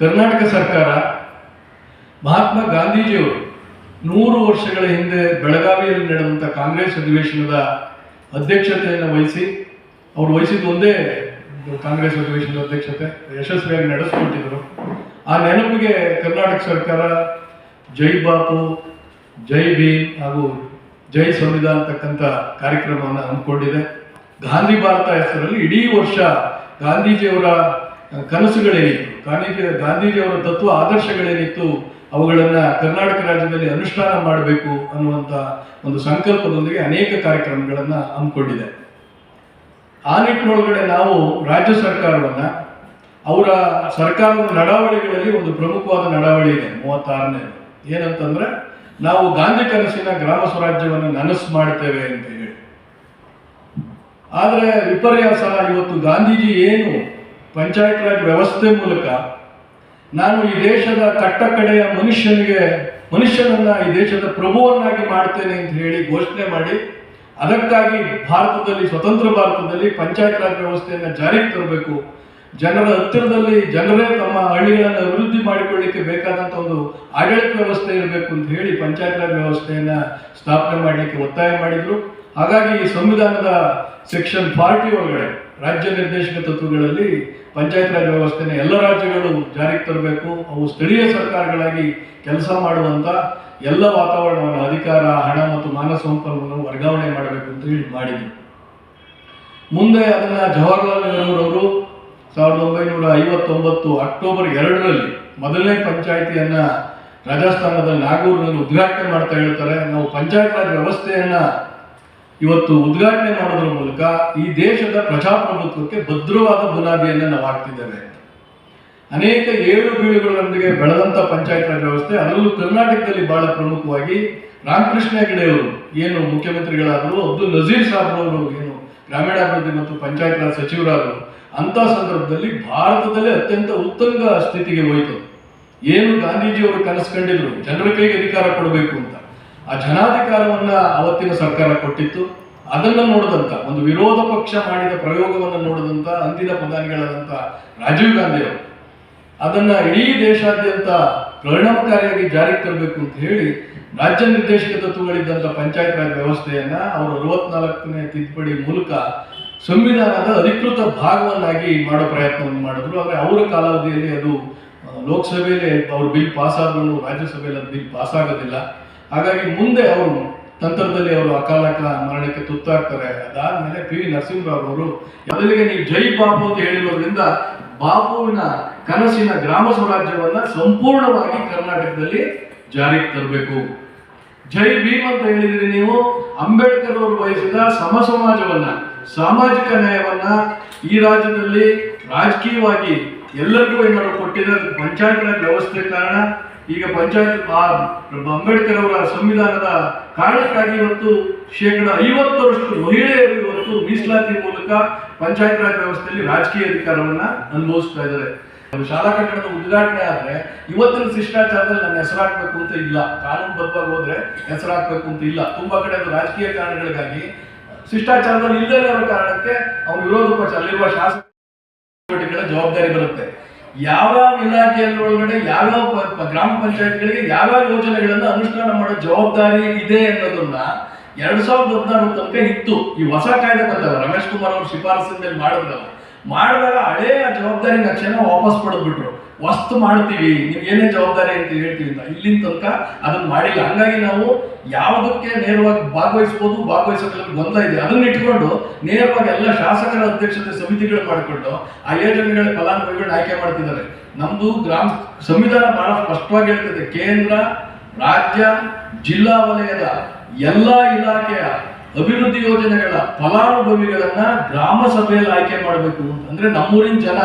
ಕರ್ನಾಟಕ ಸರ್ಕಾರ ಮಹಾತ್ಮ ಗಾಂಧೀಜಿಯವರು ನೂರು ವರ್ಷಗಳ ಹಿಂದೆ ಬೆಳಗಾವಿಯಲ್ಲಿ ನಡೆದಂಥ ಕಾಂಗ್ರೆಸ್ ಅಧಿವೇಶನದ ಅಧ್ಯಕ್ಷತೆಯನ್ನು ವಹಿಸಿ, ಅವರು ವಹಿಸಿದ ಒಂದೇ ಕಾಂಗ್ರೆಸ್ ಅಧಿವೇಶನದ ಅಧ್ಯಕ್ಷತೆ, ಯಶಸ್ವಿಯಾಗಿ ನಡೆಸ್ಕೊಟ್ಟಿದ್ರು. ಆ ನೆನಪಿಗೆ ಕರ್ನಾಟಕ ಸರ್ಕಾರ ಜೈ ಬಾಪು, ಜೈ ಭೀಮ್ ಹಾಗೂ ಜೈ ಸಂವಿಧಾನ ಅಂತಕ್ಕಂಥ ಕಾರ್ಯಕ್ರಮವನ್ನು ಹಮ್ಮಿಕೊಂಡಿದೆ. ಗಾಂಧಿ ಭಾರತ ಹೆಸರಲ್ಲಿ ಇಡೀ ವರ್ಷ ಗಾಂಧೀಜಿಯವರ ಕನಸುಗಳೇನಿತ್ತು. ಗಾಂಧೀಜಿ, ಗಾಂಧೀಜಿಯವರ ತತ್ವ ಆದರ್ಶಗಳೇನಿತ್ತು, ಅವುಗಳನ್ನು ಕರ್ನಾಟಕ ರಾಜ್ಯದಲ್ಲಿ ಅನುಷ್ಠಾನ ಮಾಡಬೇಕು ಅನ್ನುವಂಥ ಒಂದು ಸಂಕಲ್ಪದೊಂದಿಗೆ ಅನೇಕ ಕಾರ್ಯಕ್ರಮಗಳನ್ನು ಹಮ್ಮಿಕೊಂಡಿದೆ. ಆ ನಿಟ್ಟಿನೊಳಗಡೆ ನಾವು ರಾಜ್ಯ ಸರ್ಕಾರವನ್ನ, ಅವರ ಸರ್ಕಾರದ ನಡಾವಳಿಗಳಲ್ಲಿ ಒಂದು ಪ್ರಮುಖವಾದ ನಡಾವಳಿ ಇದೆ, ಮೂವತ್ತಾರನೇ. ಏನಂತಂದ್ರೆ, ನಾವು ಗಾಂಧಿ ಕನಸಿನ ಗ್ರಾಮ ಸ್ವರಾಜ್ಯವನ್ನು ನನಸು ಮಾಡ್ತೇವೆ ಅಂತ ಹೇಳಿ. ಆದರೆ ವಿಪರ್ಯಾಸ, ಇವತ್ತು ಗಾಂಧೀಜಿ ಏನು ಪಂಚಾಯತ್ ರಾಜ್ ವ್ಯವಸ್ಥೆ ಮೂಲಕ ನಾನು ಈ ದೇಶದ ಕಟ್ಟ ಕಡೆಯ ಮನುಷ್ಯನಿಗೆ ಮನುಷ್ಯನನ್ನ ಈ ದೇಶದ ಪ್ರಭುವನ್ನಾಗಿ ಮಾಡ್ತೇನೆ ಅಂತ ಹೇಳಿ ಘೋಷಣೆ ಮಾಡಿ, ಅದಕ್ಕಾಗಿ ಭಾರತದಲ್ಲಿ, ಸ್ವತಂತ್ರ ಭಾರತದಲ್ಲಿ ಪಂಚಾಯತ್ ರಾಜ್ ವ್ಯವಸ್ಥೆಯನ್ನು ಜಾರಿಗೆ ತರಬೇಕು. ಜನರ ಹತ್ತಿರದಲ್ಲಿ ಜನರೇ ತಮ್ಮ ಹಳ್ಳಿಗಳನ್ನು ಅಭಿವೃದ್ಧಿ ಮಾಡಿಕೊಳ್ಳಿಕ್ಕೆ ಬೇಕಾದಂಥ ಒಂದು ಆಡಳಿತ ವ್ಯವಸ್ಥೆ ಇರಬೇಕು ಅಂತ ಹೇಳಿ ಪಂಚಾಯತ್ ರಾಜ್ ವ್ಯವಸ್ಥೆಯನ್ನು ಸ್ಥಾಪನೆ ಮಾಡಲಿಕ್ಕೆ ಒತ್ತಾಯ ಮಾಡಿದ್ರು. ಹಾಗಾಗಿ ಈ ಸಂವಿಧಾನದ ಸೆಕ್ಷನ್ ಫಾರ್ಟಿ ಒಳಗಡೆ ರಾಜ್ಯ ನಿರ್ದೇಶಕ ತತ್ವಗಳಲ್ಲಿ ಪಂಚಾಯತ್ ರಾಜ್ ವ್ಯವಸ್ಥೆನ ಎಲ್ಲ ರಾಜ್ಯಗಳು ಜಾರಿಗೆ ತರಬೇಕು. ಅವು ಸ್ಥಳೀಯ ಸರ್ಕಾರಗಳಾಗಿ ಕೆಲಸ ಮಾಡುವಂತ ಎಲ್ಲ ವಾತಾವರಣವನ್ನು ಅಧಿಕಾರ, ಹಣ ಮತ್ತು ಮಾನವ ಸಂಪನ್ಮೂಲವನ್ನು ವರ್ಗಾವಣೆ ಮಾಡಬೇಕು ಅಂತ ಹೇಳಿ ಮಾಡಿದ್ರು. ಮುಂದೆ ಅದನ್ನ ಜವಾಹರ್ಲಾಲ್ ನೆಹರು ಅವರು ಸಾವಿರದ ಒಂಬೈನೂರ ಐವತ್ತೊಂಬತ್ತು ಅಕ್ಟೋಬರ್ ಎರಡರಲ್ಲಿ ಮೊದಲನೇ ಪಂಚಾಯಿತಿಯನ್ನು ರಾಜಸ್ಥಾನದ ನಾಗೂರಿನಲ್ಲಿ ಉದ್ಘಾಟನೆ ಮಾಡ್ತಾ ಹೇಳ್ತಾರೆ. ನಾವು ಪಂಚಾಯತ್ ರಾಜ್ ವ್ಯವಸ್ಥೆಯನ್ನ ಇವತ್ತು ಉದ್ಘಾಟನೆ ಮಾಡೋದ್ರ ಮೂಲಕ ಈ ದೇಶದ ಪ್ರಜಾಪ್ರಭುತ್ವಕ್ಕೆ ಭದ್ರವಾದ ಬುನಾದಿಯನ್ನು ನಾವು ಹಾಕ್ತಿದ್ದೇವೆ. ಅನೇಕ ಏಳು ಬೀಳುಗಳೊಂದಿಗೆ ಬೆಳೆದಂತ ಪಂಚಾಯತ್ ರಾಜ್ ವ್ಯವಸ್ಥೆ, ಅದರಲ್ಲೂ ಕರ್ನಾಟಕದಲ್ಲಿ ಬಹಳ ಪ್ರಮುಖವಾಗಿ ರಾಮಕೃಷ್ಣ ಹೆಗಡೆಯವರು ಏನು ಮುಖ್ಯಮಂತ್ರಿಗಳಾದರು, ಅಬ್ದುಲ್ ನಜೀರ್ ಸಾಹೇಬ್ರವರು ಏನು ಗ್ರಾಮೀಣಾಭಿವೃದ್ಧಿ ಮತ್ತು ಪಂಚಾಯತ್ ರಾಜ್ ಸಚಿವರಾದರು ಅಂತ ಸಂದರ್ಭದಲ್ಲಿ ಭಾರತದಲ್ಲೇ ಅತ್ಯಂತ ಉತ್ತಂಗ ಸ್ಥಿತಿಗೆ ಹೋಯಿತು. ಏನು ಗಾಂಧೀಜಿಯವರು ಕನಸು ಕಂಡಿದ್ರು ಜನರ ಕೈಗೆ ಅಧಿಕಾರ ಕೊಡಬೇಕು ಅಂತ. ಆ ಜನಾಧಿಕಾರವನ್ನ ಅವತ್ತಿನ ಸರ್ಕಾರ ಕೊಟ್ಟಿತ್ತು. ಅದನ್ನ ನೋಡದಂತ, ಒಂದು ವಿರೋಧ ಪಕ್ಷ ಮಾಡಿದ ಪ್ರಯೋಗವನ್ನು ನೋಡಿದಂತ, ಅಂದಿನ ಪ್ರಧಾನಿಗಳಾದಂಥ ರಾಜೀವ್ ಗಾಂಧಿ ಅವರು. ಅದನ್ನ ಇಡೀ ದೇಶಾದ್ಯಂತ ಪರಿಣಾಮಕಾರಿಯಾಗಿ ಜಾರಿಗೆ ತರಬೇಕು ಅಂತ ಹೇಳಿ, ರಾಜ್ಯ ನಿರ್ದೇಶಕ ತತ್ವಗಳಿದ್ದಂಥ ಪಂಚಾಯತ್ ರಾಜ್ ವ್ಯವಸ್ಥೆಯನ್ನ ಅವರು ಅರವತ್ನಾಲ್ಕನೇ ತಿದ್ದುಪಡಿ ಮೂಲಕ ಸಂವಿಧಾನದ ಅಧಿಕೃತ ಭಾಗವನ್ನಾಗಿ ಮಾಡೋ ಪ್ರಯತ್ನವನ್ನು ಮಾಡಿದ್ರು. ಆದರೆ ಅವರ ಕಾಲಾವಧಿಯಲ್ಲಿ ಅದು ಲೋಕಸಭೆಯಲ್ಲಿ ಅವ್ರ ಬಿಲ್ ಪಾಸ್ ಆದ್ರೂ ರಾಜ್ಯಸಭೆಯಲ್ಲಿ ಅದು ಬಿಲ್ ಪಾಸ್ ಆಗೋದಿಲ್ಲ. ಹಾಗಾಗಿ ಮುಂದೆ ಅವರು ತಂತ್ರದಲ್ಲಿ ಅವರು ಅಕಾಲಕ ಮರಣಕ್ಕೆ ತುತ್ತಾಗ್ತಾರೆ. ಅದಾದ್ಮೇಲೆ ಪಿ ವಿ ನರಸಿಂಹರಾವ್ ಅವರು, ಮೊದಲಿಗೆ ನೀವು ಜೈ ಬಾಬು ಅಂತ ಹೇಳಿರೋದ್ರಿಂದ ಬಾಪುವಿನ ಕನಸಿನ ಗ್ರಾಮ ಸ್ವರಾಜ್ಯವನ್ನ ಸಂಪೂರ್ಣವಾಗಿ ಕರ್ನಾಟಕದಲ್ಲಿ ಜಾರಿಗೆ ತರಬೇಕು. ಜೈ ಭೀಮ್ ಅಂತ ಹೇಳಿದ್ರೆ ನೀವು, ಅಂಬೇಡ್ಕರ್ ಅವರು ಬಯಸಿದ ಸಮ ಸಮಾಜವನ್ನ, ಸಾಮಾಜಿಕ ನ್ಯಾಯವನ್ನ ಈ ರಾಜ್ಯದಲ್ಲಿ ರಾಜಕೀಯವಾಗಿ ಎಲ್ಲರಿಗೂ ಏನಾದ್ರು ಕೊಟ್ಟಿದ್ರೆ ಪಂಚಾಯತ್ ವ್ಯವಸ್ಥೆ ಕಾರಣ ಈಗ ಪಂಚಾಯತ್ ಅಂಬೇಡ್ಕರ್ ಅವರ ಸಂವಿಧಾನದ ಕಾರಣಕ್ಕಾಗಿ ಇವತ್ತು ಶೇಕಡ ಐವತ್ತರಷ್ಟು ಮಹಿಳೆಯರು ಇವತ್ತು ಮೀಸಲಾತಿ ಮೂಲಕ ಪಂಚಾಯತ್ ರಾಜ್ ವ್ಯವಸ್ಥೆಯಲ್ಲಿ ರಾಜಕೀಯ ಅಧಿಕಾರವನ್ನ ಅನುಭವಿಸ್ತಾ ಇದ್ದಾರೆ. ಶಾಲಾ ಕಟ್ಟಡದ ಉದ್ಘಾಟನೆ ಆದ್ರೆ ಇವತ್ತಿನ ಶಿಷ್ಟಾಚಾರದಲ್ಲಿ ನನ್ನ ಹೆಸರು ಹಾಕ್ಬೇಕು ಅಂತ ಇಲ್ಲ. ಕಾನೂನು ಬದ್ಧವಾಗಿ ಹೋದ್ರೆ ಹೆಸರು ಹಾಕ್ಬೇಕು ಅಂತ ಇಲ್ಲ. ತುಂಬಾ ಕಡೆ ರಾಜಕೀಯ ಕಾರಣಗಳಿಗಾಗಿ ಶಿಷ್ಟಾಚಾರದಲ್ಲಿ ಇಲ್ಲದೇ ಇರೋ ಕಾರಣಕ್ಕೆ ಅವ್ರು ವಿರೋಧ ಪಕ್ಷ ಅಲ್ಲಿರುವ ಶಾಸಕ ಜವಾಬ್ದಾರಿ ಬರುತ್ತೆ. ಯಾವ್ಯಾವ ಇಲಾಖೆಯಲ್ಲಿ ಒಳಗಡೆ ಯಾವ್ಯಾವ ಗ್ರಾಮ ಪಂಚಾಯತ್ಗಳಿಗೆ ಯಾವ್ಯಾವ ಯೋಜನೆಗಳನ್ನ ಅನುಷ್ಠಾನ ಮಾಡೋ ಜವಾಬ್ದಾರಿ ಇದೆ ಅನ್ನೋದನ್ನ ಎರಡ್ ಸಾವಿರದ ಹದಿನಾರು ತನಕ ಇತ್ತು. ಈ ಹೊಸ ಕಾಯ್ದೆ ಬಂದವ ರಮೇಶ್ ಕುಮಾರ್ ಅವರು ಶಿಫಾರಸಿನ ಮೇಲೆ ಮಾಡಿದ್ರಲ್ಲ. ಮಾಡಿದಾಗ ಹಳೆಯ ಜವಾಬ್ದಾರಿ ನಕ್ಷೆನ ವಾಪಸ್ ಪಡೆದ್ಬಿಟ್ರು. ವಸ್ತು ಮಾಡ್ತೀವಿ ನೀವು ಏನೇ ಜವಾಬ್ದಾರಿ ಅಂತ ಹೇಳ್ತೀವಿ ಅಂತ ಇಲ್ಲಿನ ತನಕ ಅದನ್ನ ಮಾಡಿಲ್ಲ. ಹಂಗಾಗಿ ನಾವು ಯಾವುದಕ್ಕೆ ನೇರವಾಗಿ ಭಾಗವಹಿಸ್ಬೋದು, ಭಾಗವಹಿಸೋದ್ರಲ್ಲಿ ಗೊಂದಲ ಇದೆ. ಅದನ್ನ ಇಟ್ಕೊಂಡು ನೇರವಾಗಿ ಎಲ್ಲ ಶಾಸಕರ ಅಧ್ಯಕ್ಷತೆ ಸಮಿತಿಗಳು ಮಾಡಿಕೊಂಡು ಆ ಯೋಜನೆಗಳ ಫಲಾನುಭವಿಗಳನ್ನ ಆಯ್ಕೆ ಮಾಡ್ತಿದ್ದಾರೆ. ನಮ್ದು ಗ್ರಾಮ ಸಂವಿಧಾನ ಬಹಳ ಸ್ಪಷ್ಟವಾಗಿ ಹೇಳ್ತದೆ. ಕೇಂದ್ರ, ರಾಜ್ಯ, ಜಿಲ್ಲಾ ವಲಯದ ಎಲ್ಲ ಇಲಾಖೆಯ ಅಭಿವೃದ್ಧಿ ಯೋಜನೆಗಳ ಫಲಾನುಭವಿಗಳನ್ನ ಗ್ರಾಮ ಸಭೆಯಲ್ಲಿ ಆಯ್ಕೆ ಮಾಡಬೇಕು. ಅಂದ್ರೆ ನಮ್ಮೂರಿನ ಜನ